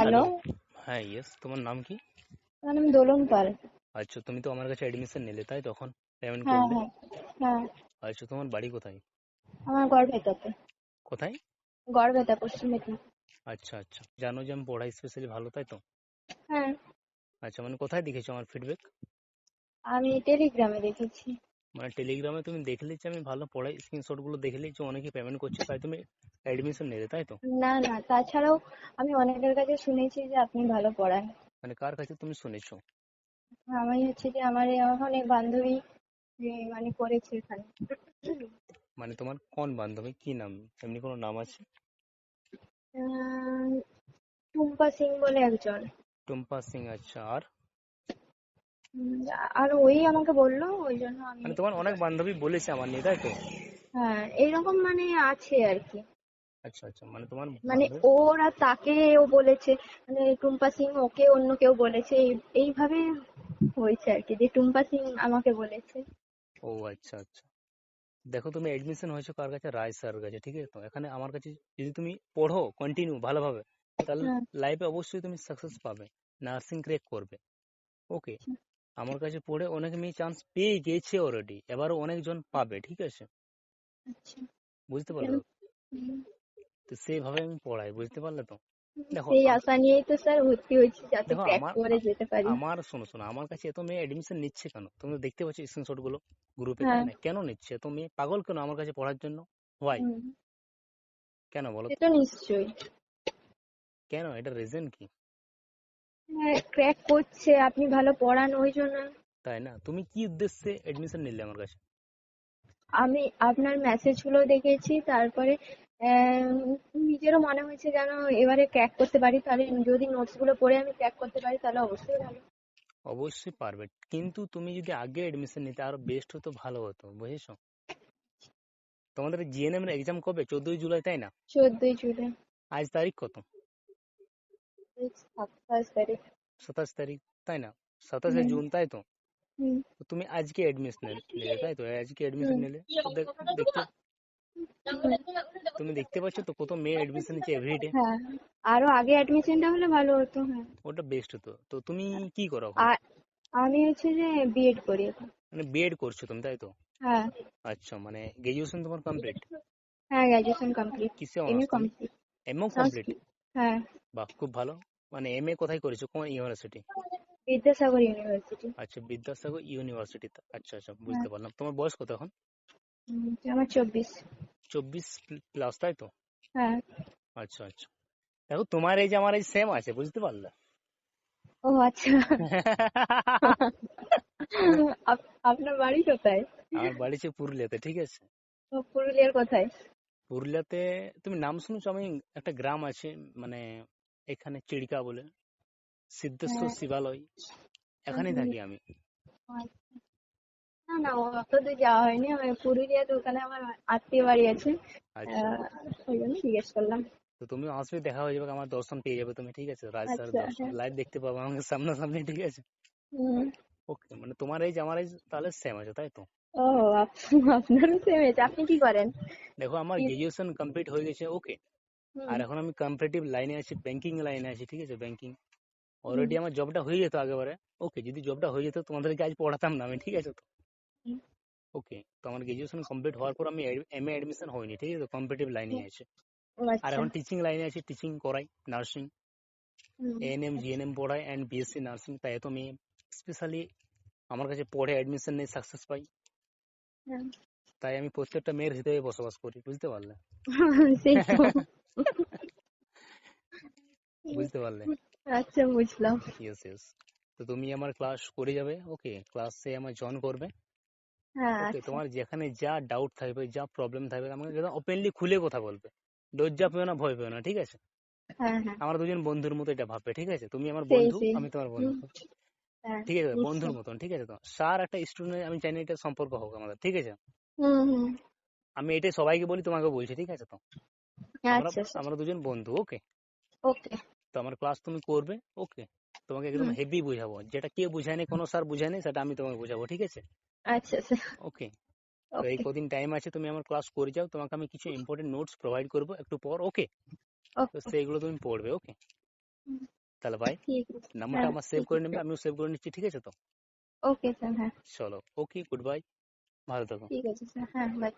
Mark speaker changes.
Speaker 1: Hello.
Speaker 2: হ্যাঁ yes তোমার নাম কি?
Speaker 1: আমার নাম দোলন পাল।
Speaker 2: আচ্ছা তুমি তো আমার কাছে অ্যাডমিশন নিলে তাই তখন পেমেন্ট
Speaker 1: হ্যাঁ
Speaker 2: করলে?
Speaker 1: হ্যাঁ হ্যাঁ।
Speaker 2: আচ্ছা তোমার বাড়ি কোথায়?
Speaker 1: আমার গড়বেতাতে।
Speaker 2: কোথায়?
Speaker 1: গড়বেতা পশ্চিম মেদিনীপুর।
Speaker 2: আচ্ছা আচ্ছা। জানো যে আমি পড়াই স্পেশালি ভালো তাই তো?
Speaker 1: হ্যাঁ।
Speaker 2: আচ্ছা মানে কোথায় দেখেছ আমার ফিডব্যাক
Speaker 1: আমি টেলিগ্রামে দেখেছি।
Speaker 2: মানে টেলিগ্রামে তুমি দেখলে যে আমি ভালো পড়াই স্ক্রিনশটগুলো দেখলে যে অনেকে পেমেন্ট করছে তাই তুমি অ্যাডমিশন নিলে তাই তো?
Speaker 1: না না তাছাড়াও আমি অনেকের কাছে শুনেছি যে আপনি ভালো পড়ান।
Speaker 2: মানে কার কাছে তুমি শুনেছো?
Speaker 1: আমি হচ্ছে যে আমার অনেক বান্ধবী যে মানে করেছে এখানে।
Speaker 2: মানে তোমার কোন বান্ধবী? কি নাম? এমনি কোনো নাম আছে?
Speaker 1: টুম্পা সিং বলে একজন।
Speaker 2: টুম্পা সিং আচ্ছা। আর?
Speaker 1: আর ওই আমাকে বলল ওই জন্য আমি
Speaker 2: মানে তোমার অনেক বান্ধবী বলেছে আমার নিয়ে তাই তো?
Speaker 1: হ্যাঁ এইরকম মানে আছে আর কি।
Speaker 2: আচ্ছা আচ্ছা মানে তোমার
Speaker 1: মানে ওরা তাকে ও বলেছে মানে টুম্পা সিং ওকে অন্য কেউ বলেছে এইভাবে হয়েছে আর কি যে টুম্পা সিং আমাকে বলেছে।
Speaker 2: ও আচ্ছা আচ্ছা। দেখো তুমি এডমিশন হয়েছো কার কাছে? রায় স্যার কাছে ঠিক আছে তো? এখানে আমার কাছে যদি তুমি পড়ো কন্টিনিউ ভালোভাবে তাহলে
Speaker 1: হ্যাঁ।
Speaker 2: লাইফে অবশ্যই তুমি সাকসেস পাবে নার্সিং ক্র্যাক করবে। ওকে আমার কাছে পড়ে অনেক মেয়ে চান্স পেয়ে গেছে অলরেডি এবারও অনেকজন পাবে ঠিক আছে?
Speaker 1: আচ্ছা।
Speaker 2: বুঝতে পারলে? তো? সেইভাবে আমি পড়াই বুঝতে পারলে তো? দেখো,
Speaker 1: সেই আশা নিয়েই তো স্যার ভর্তি হয়েছি যাতে ক্র্যাক করে যেতে পারি।
Speaker 2: আমার শোনো শোনো আমার কাছে এত মেয়ে এডমিশন নিচ্ছে কেন? তুমি দেখতে পাচ্ছ স্ক্রিনশটগুলো গ্রুপে
Speaker 1: হ্যাঁ।
Speaker 2: কেন নিচ্ছে? এত মেয়ে পাগল কেন আমার কাছে পড়ার জন্য? হোয়াই কেন বলো তো?
Speaker 1: তো নিশ্চয়ই।
Speaker 2: কেন? এটা রিজন কি?
Speaker 1: ক্র্যাক করছে আপনি ভালো পড়ান ওই জন্য।
Speaker 2: তাই না? তুমি কি উদ্দেশ্যে এডমিশন নিলে আমার কাছে?
Speaker 1: আমি আপনার মেসেজগুলো দেখেছি তারপরে আহ, নিজেরও মনে হয়েছে যেন এবারে ক্র্যাক করতে পারি তাহলে যদি নোটসগুলো পড়ে আমি ক্র্যাক করতে পারি তাহলে অবশ্যই ভালো।
Speaker 2: অবশ্যই পারবে। কিন্তু তুমি যদি আগে এডমিশন নিতে আরও বেস্ট হতো ভালো হতো বুঝেছ? তোমাদের জিএনএম এর এক্সাম কবে? চোদ্দই জুলাই তাই না?
Speaker 1: চোদ্দই জুলাই।
Speaker 2: আজ তারিখ কত?
Speaker 1: সাতাশ তারিখ।
Speaker 2: সাতাশ তারিখ তাই না? সাতাশে জুন তাই তো? তুমি আজকে এডমিশন নিলে তাই তো? আজকে এডমিশন নিলে। দেখতে তুমি দেখতে পাচ্ছ তো কত মেয়ে এডমিশন নিচ্ছে এভরিডে
Speaker 1: হ্যাঁ আরও আগে অ্যাডমিশনটা হলে ভালো হতো হ্যাঁ।
Speaker 2: ওটা বেস্ট হতো। তো তুমি কি করো
Speaker 1: আমি হচ্ছে যে বিএড করি
Speaker 2: মানে বিএড করছ তুমি তাই তো?
Speaker 1: হ্যাঁ।
Speaker 2: আচ্ছা মানে গ্রাজুয়েশন তোমার কমপ্লিট
Speaker 1: হ্যাঁ গ্র্যাজুয়েশন কমপ্লিট
Speaker 2: কিসে অনার্স
Speaker 1: কমপ্লিট
Speaker 2: এমও কমপ্লিট
Speaker 1: হ্যাঁ।
Speaker 2: বাহ খুব ভালো। মানে এমএ কোথায় করেছ? কোন ইউনিভার্সিটি
Speaker 1: বিদ্যাসাগর ইউনিভার্সিটি
Speaker 2: আচ্ছা বিদ্যাসাগর ইউনিভার্সিটি আচ্ছা আচ্ছা বুঝতে পারলাম। তোমার বয়স কত এখন?
Speaker 1: আমার চব্বিশ।
Speaker 2: চব্বিশ প্লাস তাই তো?
Speaker 1: হ্যাঁ।
Speaker 2: আচ্ছা আচ্ছা। দেখো তোমার এই যে আমার এই সেম আছে বুঝতে পারলে?
Speaker 1: ও আচ্ছা। আপনার বাড়ি কোথায়?
Speaker 2: আমার বাড়ি হচ্ছে পুরুলিয়াতে ঠিক আছে?
Speaker 1: পুরুলিয়ার কোথায়?
Speaker 2: পুরুলিয়াতে তুমি নাম শুনেছো? আমি একটা গ্রাম আছে মানে এখানে চিড়কা বলে সিদ্ধেশ্বর
Speaker 1: হ্যাঁ।
Speaker 2: শিবালয়। এখানেই থাকি আমি।
Speaker 1: না না অত দূর যাওয়া হয়নি। আমি পুরুলিয়াতে ওখানে আমার আত্মীয় বাড়ি আছে।
Speaker 2: আচ্ছা।
Speaker 1: ওই জন্য জিজ্ঞেস করলাম।
Speaker 2: তো তুমি আসবে দেখা হয়ে যাবে আমার দর্শন পেয়ে যাবে তুমি ঠিক আছে? রাজ স্যার
Speaker 1: আচ্ছা, হ্যাঁ।
Speaker 2: লাইভ দেখতে পাবো আমাকে সামনাসামনি ঠিক আছে? ওকে মানে তোমার এই আমার এই তাহলে সেম আছে তাই তো?
Speaker 1: ও আপ- আপনারও সেম আপনি কি করেন?
Speaker 2: দেখো আমার গ্রাজুয়েশন কমপ্লিট হয়ে গেছে ওকে আর এখন আমি কম্পিটিটিভ লাইনে আছি ব্যাংকিং লাইনে আছি ঠিক আছে ব্যাংকিং অলরেডি আমার জবটা হয়ে যেত আগেবারে ওকে যদি জবটা হয়ে যেত তোমাদেরকে আজ পড়াতাম না আমি ঠিক আছে তো? ওকে তো আমার গ্রাজুয়েশন কমপ্লিট হওয়ার পর আমি এম এ এডমিশন হয়নি ঠিক আছে কম্পিটিটিভ লাইনে আছে। আর এখন টিচিং লাইনে আছি টিচিং করাই নার্সিং
Speaker 1: হুম,
Speaker 2: এএনএম জিএনএম পড়াই অ্যান্ড বিএসসি নার্সিং তাই তো আমি স্পেশালি আমার কাছে পড়ে অ্যাডমিশন নিয়ে সাকসেস পাই। তাই আমি প্রত্যেকটা মেয়ের হৃদয়ে বসবাস করি বুঝতে পারলে? বুঝতে পারলে?
Speaker 1: আচ্ছা বুঝলাম।
Speaker 2: ইয়েস ইয়েস তো তুমি আমার ক্লাস করে যাবে ওকে ক্লাসে আমার জয়েন করবে।
Speaker 1: হ্যাঁ
Speaker 2: ওকে
Speaker 1: আচ্ছা।
Speaker 2: তোমার যেখানে যা ডাউট থাকবে যা প্রবলেম থাকবে আমাকে একদম ওপেনলি খুলে কথা বলবে। লজ্জা পেও না ভয় পেও না ঠিক আছে?
Speaker 1: হ্যাঁ হ্যাঁ।
Speaker 2: আমরা দুজন বন্ধুর মতো এটা ভাববে ঠিক আছে? তুমি আমার বন্ধু আমি তোমার বন্ধু।
Speaker 1: হ্যাঁ
Speaker 2: ঠিক আছে বন্ধুর মতন ঠিক আছে তো? স্যার একটা স্টুডেন্ট আমি চাই না এটা সম্পর্ক হোক আমাদের ঠিক আছে? আমি এটাই সবাইকে বলি তোমাকে বলছি ঠিক আছে তো? আমরা
Speaker 1: আচ্ছা
Speaker 2: দুজন বন্ধু ওকে?
Speaker 1: ওকে।
Speaker 2: তো আমার ক্লাস তুমি করবে ওকে? তোমাকে একদম হেভি বুঝাবো যেটা কে বুঝায়নি কোনো স্যার বুঝায়নি সেটা আমি তোমাকে বুঝাবো ঠিক আছে?
Speaker 1: আচ্ছা আচ্ছা।
Speaker 2: ওকে? তো এই কদিন টাইম আছে তুমি আমার ক্লাস করে যাও তোমাকে আমি কিছু ইম্পর্টেন্ট নোটস প্রোভাইড করব একটু পর ওকে? তো সেইগুলো তুমি পড়বে ওকে। তাহলে ভাই
Speaker 1: ঠিক আছে
Speaker 2: নাম্বারটা
Speaker 1: হ্যাঁ
Speaker 2: আমার সেভ করে নেবে আমিও সেভ করে নিচ্ছি ঠিক আছে তো?
Speaker 1: ওকে স্যার হ্যাঁ।
Speaker 2: চলো ওকে গুড বাই ভালো থাকো।
Speaker 1: ঠিক আছে স্যার হ্যাঁ বাই